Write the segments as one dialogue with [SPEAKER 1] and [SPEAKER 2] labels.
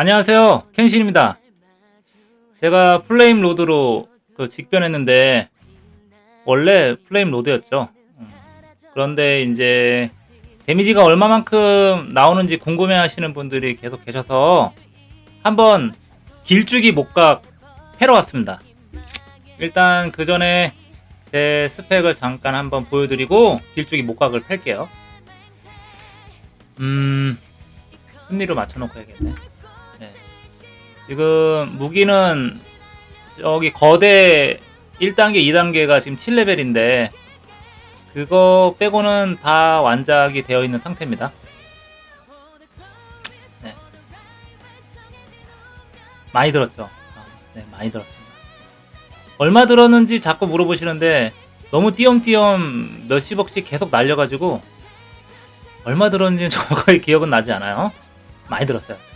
[SPEAKER 1] 안녕하세요. 켄신입니다. 제가 플레임 로드로 그 직변했는데 원래 플레임 로드였죠. 음, 그런데 이제 데미지가 얼마만큼 나오는지 궁금해 하시는 분들이 계속 계셔서 한번 길쭉이 목각 패러 왔습니다. 일단 그 전에 제 스펙을 잠깐 한번 보여드리고 길쭉이 목각을 팰게요. 음, 순위로 맞춰놓고 해야겠네. 네. 지금 무기는 여기 거대 1단계, 2단계가 지금 7레벨인데 그거 빼고는 다 완작이 되어 있는 상태입니다. 네. 많이 들었죠? 아, 네, 많이 들었습니다. 얼마 들었는지 자꾸 물어보시는데 너무 띄엄띄엄 몇십억씩 계속 날려가지고 얼마 들었는지 정확하게 기억은 나지 않아요. 많이 들었어요.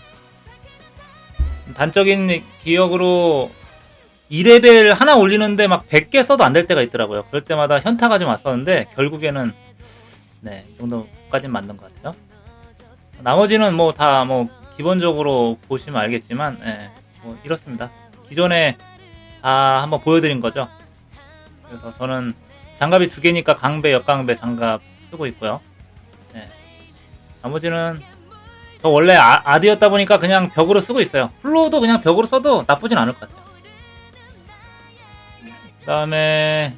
[SPEAKER 1] 단적인 기억으로 2레벨 하나 올리는데 막 100개 써도 안 될 때가 있더라고요. 그럴 때마다 현타가 좀 왔었는데 결국에는 네, 이 정도까지는 맞는 것 같아요. 나머지는 뭐 다뭐 기본적으로 보시면 알겠지만 예, 뭐 이렇습니다. 기존에 다 한번 보여드린 거죠. 그래서 저는 장갑이 두 개니까 강배, 역강배 장갑 쓰고 있고요. 예. 나머지는 저 원래 아, 드였다 보니까 그냥 벽으로 쓰고 있어요. 플로우도 그냥 벽으로 써도 나쁘진 않을 것 같아요. 그 다음에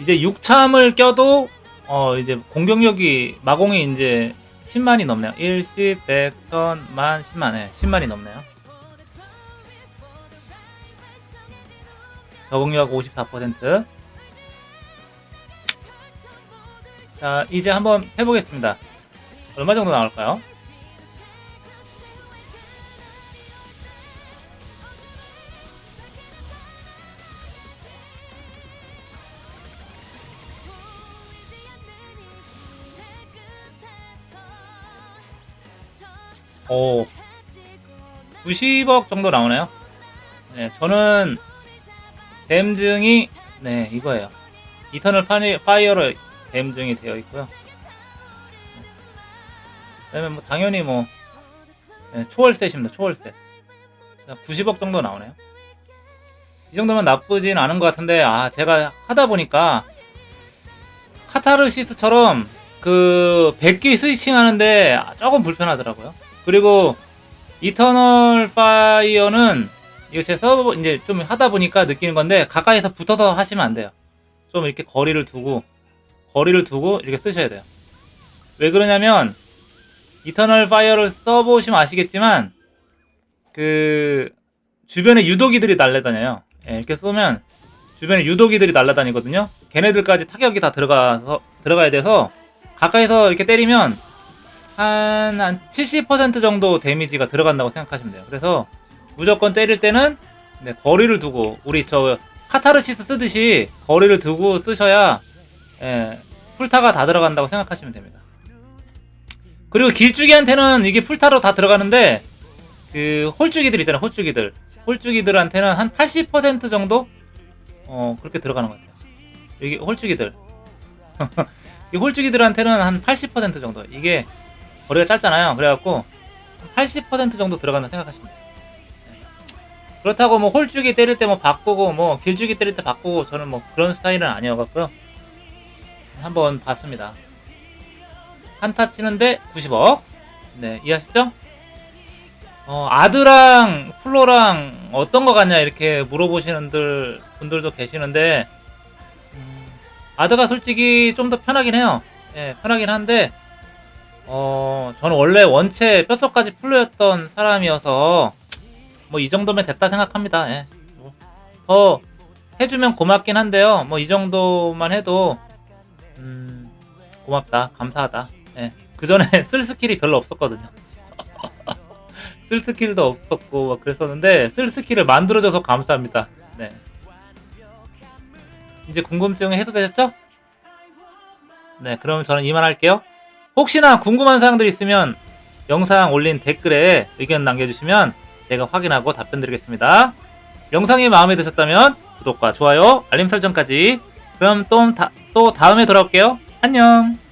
[SPEAKER 1] 이제 6참을 껴도 어 이제 공격력이 마공이 이제 10만이 넘네요. 1, 10, 100, 1000, 만, 10만, 네, 10만이 넘네요. 적응력 54%. 자, 이제 한번 해보겠습니다. 얼마 정도 나올까요? 오, 90억 정도 나오네요. 네, 저는 댐증이 네 이거예요. 이터널 파이, 파이어로 댐증이 되어 있고요. 그다음에 뭐 당연히 뭐 네, 초월셋입니다. 초월셋. 90억 정도 나오네요. 이 정도면 나쁘진 않은 것 같은데 아 제가 하다 보니까 카타르시스처럼 그 100개 스위칭 하는데 조금 불편하더라고요. 그리고 이터널 파이어는 서버 이제 좀 하다 보니까 느끼는 건데 가까이서 붙어서 하시면 안 돼요. 좀 이렇게 거리를 두고 거리를 두고 이렇게 쓰셔야 돼요. 왜 그러냐면 이터널 파이어를 써보시면 아시겠지만 그 주변에 유도기들이 날아다녀요. 예, 이렇게 쏘면 주변에 유도기들이 날아다니거든요. 걔네들까지 타격이 다 들어가서 들어가야 돼서 가까이서 이렇게 때리면 한, 한 70% 정도 데미지가 들어간다고 생각하시면 돼요. 그래서 무조건 때릴 때는 네, 거리를 두고 우리 저 카타르시스 쓰듯이 거리를 두고 쓰셔야 예, 풀타가 다 들어간다고 생각하시면 됩니다. 그리고 길쭉이한테는 이게 풀타로 다 들어가는데 그 홀쭉이들 있잖아요. 홀쭉이들. 홀쭉이들한테는 한 80% 정도 어 그렇게 들어가는 것 같아요. 여기 홀쭉이들. 이 홀쭉이들한테는 한 80% 정도. 이게 거리가 짧잖아요. 그래갖고 80% 정도 들어간다 생각하시면 돼요. 네. 그렇다고 뭐 홀쭉이 때릴 때 뭐 바꾸고 뭐 길쭉이 때릴 때 바꾸고 저는 뭐 그런 스타일은 아니어갖고요. 한번 봤습니다. 한타 치는데 90억. 네, 이해하시죠? 어, 아드랑 플로랑 어떤 거 같냐 이렇게 물어보시는 들, 분들도 계시는데 음, 아드가 솔직히 좀 더 편하긴 해요. 예, 편하긴 한데 어, 저는 원래 원체 뼛속까지 플로였던 사람이어서 뭐 이 정도면 됐다 생각합니다. 예. 뭐더 해주면 고맙긴 한데요. 뭐 이 정도만 해도 음, 고맙다, 감사하다. 예. 그 전에 쓸 스킬이 별로 없었거든요. 쓸 스킬도 없었고 막 그랬었는데 쓸 스킬을 만들어줘서 감사합니다. 네. 이제 궁금증이 해소되셨죠? 네, 그럼 저는 이만할게요. 혹시나 궁금한 사항들 있으면 영상 올린 댓글에 의견 남겨주시면 제가 확인하고 답변 드리겠습니다. 영상이 마음에 드셨다면 구독과 좋아요, 알림 설정까지. 그럼 또, 다, 또 다음에 돌아올게요. 안녕.